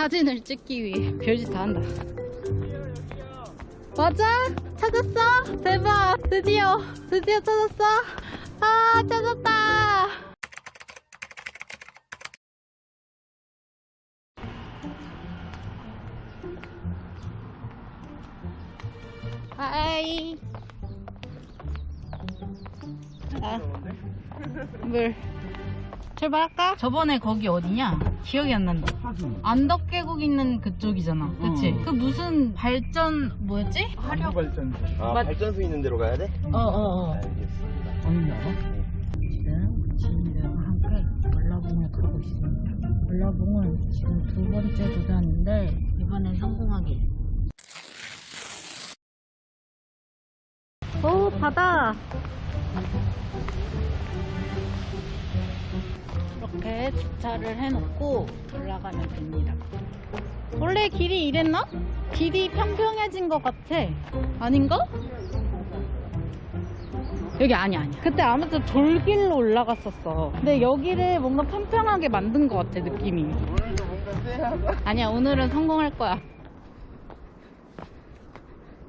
사진을 찍기 위해 별짓 다 한다. 맞아? 찾았어? 대박! 드디어! 드디어 찾았어? 아, 찾았다! 하이. 아, 물. 출발할까? 저번에 거기 어디냐? 기억이 안 난다. 안덕 계곡 있는 그쪽이잖아. 그치? 어. 그 무슨 발전, 뭐였지? 화력 발전소. 아, 맞- 발전소 있는 데로 가야 돼? 어, 어, 어. 알겠습니다. 어디냐? 지금 지인들과 함께 월라봉을 가고 있습니다. 월라봉은 지금 두 번째 도전인데 이번엔 성공하길. 오 바다. 이렇게 주차를 해놓고 올라가면 됩니다. 원래 길이 이랬나? 길이 평평해진 것 같아. 아닌가? 여기 아니야 아니야 그때 아무튼 돌길로 올라갔었어 근데 여기를 뭔가 평평하게 만든 것 같아 느낌이 오늘도 뭔가 쎄하다. 아니야 오늘은 성공할 거야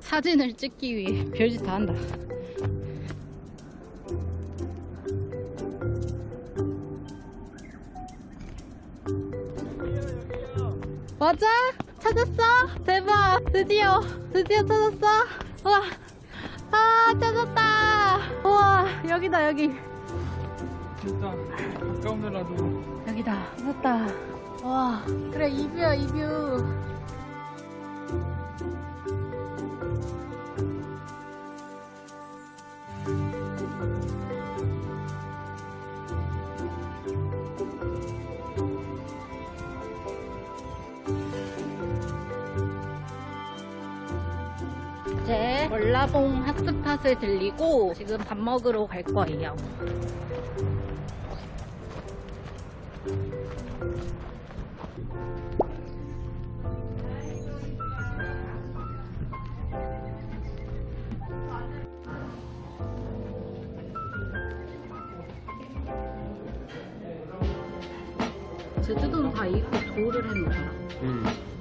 사진을 찍기 위해 별짓 다 한다 맞아? 찾았어? 대박. 드디어. 드디어 찾았어? 와. 아 찾았다. 우와 여기다 여기. 진짜 가까운 데라도. 여기다. 찾았다. 와. 그래 이뷰야 이뷰 이제 월라봉 핫스팟을 들리고 지금 밥 먹으러 갈 거예요. 제주도는 다 이렇게 도를 해놓은